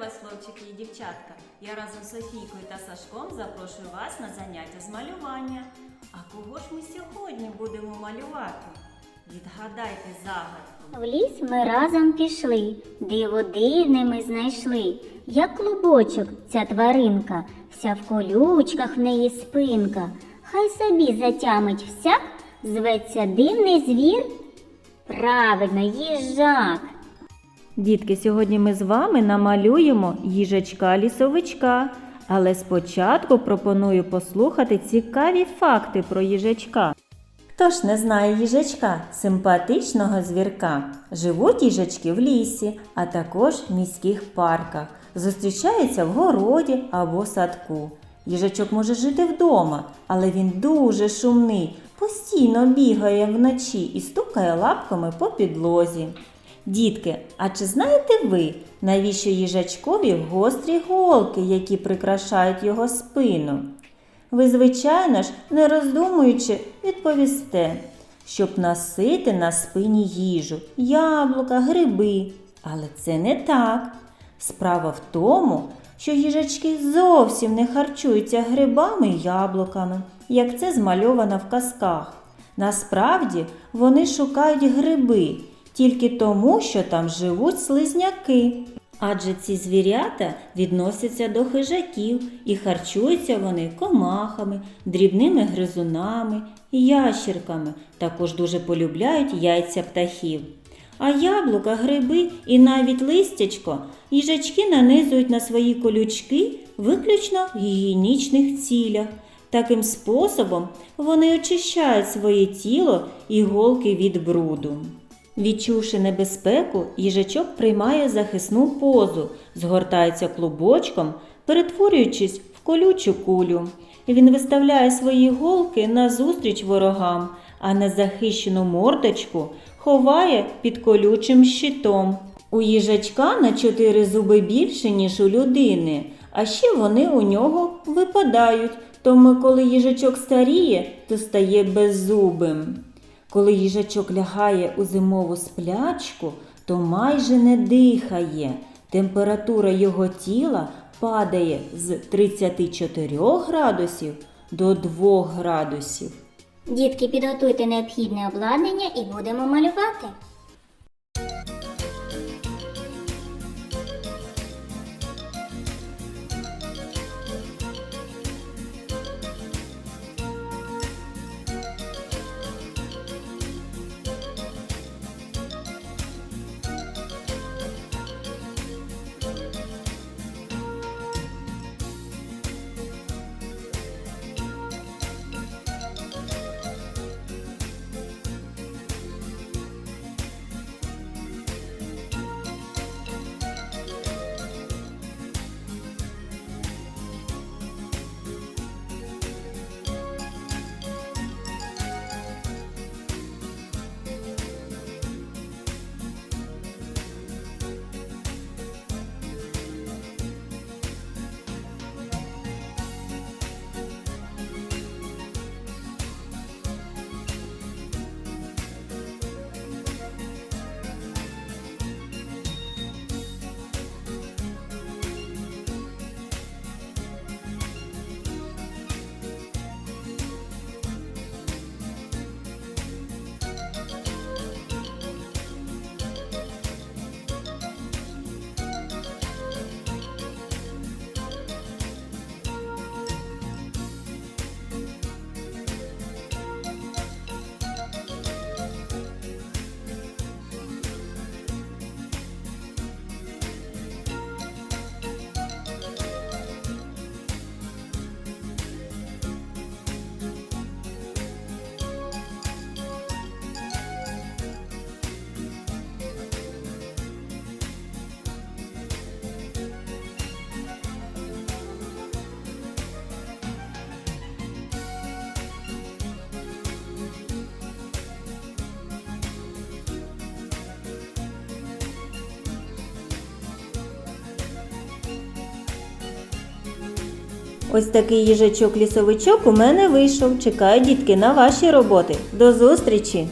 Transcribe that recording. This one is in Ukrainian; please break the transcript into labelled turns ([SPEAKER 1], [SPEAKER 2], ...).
[SPEAKER 1] вас, хлопчики і дівчатка. Я разом з Софійкою та Сашком запрошую вас на заняття з малювання. А кого ж ми сьогодні будемо малювати? Відгадайте загадку.
[SPEAKER 2] В ліс ми разом пішли, диво дивне ми знайшли. Як клубочок ця тваринка, вся в колючках в неї спинка. Хай собі затямить всяк, зветься дивний звір. Правильно, їжак.
[SPEAKER 1] Дітки, сьогодні ми з вами намалюємо їжачка-лісовичка. Але спочатку пропоную послухати цікаві факти про їжачка. Хто ж не знає їжачка, симпатичного звірка? Живуть їжачки в лісі, а також в міських парках. Зустрічаються в городі або садку. Їжачок може жити вдома, але він дуже шумний, постійно бігає вночі і стукає лапками по підлозі. Дітки, а чи знаєте ви, навіщо їжачкові гострі голки, які прикрашають його спину? Ви, звичайно ж, не роздумуючи, відповісте, щоб носити на спині їжу, яблука, гриби. Але це не так. Справа в тому, що їжачки зовсім не харчуються грибами і яблуками, як це змальовано в казках. Насправді вони шукають гриби тільки тому, що там живуть слизняки. Адже ці звірята відносяться до хижаків і харчуються вони комахами, дрібними гризунами, ящірками. Також дуже полюбляють яйця птахів. А яблука, гриби і навіть листячко їжачки нанизують на свої колючки виключно в гігієнічних цілях. Таким способом вони очищають своє тіло і голки від бруду. Відчувши небезпеку, їжачок приймає захисну позу, згортається клубочком, перетворюючись в колючу кулю. Він виставляє свої голки назустріч ворогам, а незахищену мордочку ховає під колючим щитом. У їжачка на чотири зуби більше, ніж у людини, а ще вони у нього випадають, тому коли їжачок старіє, то стає беззубим. Коли їжачок лягає у зимову сплячку, то майже не дихає. Температура його тіла падає з 34 градусів до 2 градусів.
[SPEAKER 2] Дітки, підготуйте необхідне обладнання і будемо малювати.
[SPEAKER 1] Ось такий їжачок-лісовичок у мене вийшов. Чекаю, дітки, на ваші роботи. До зустрічі!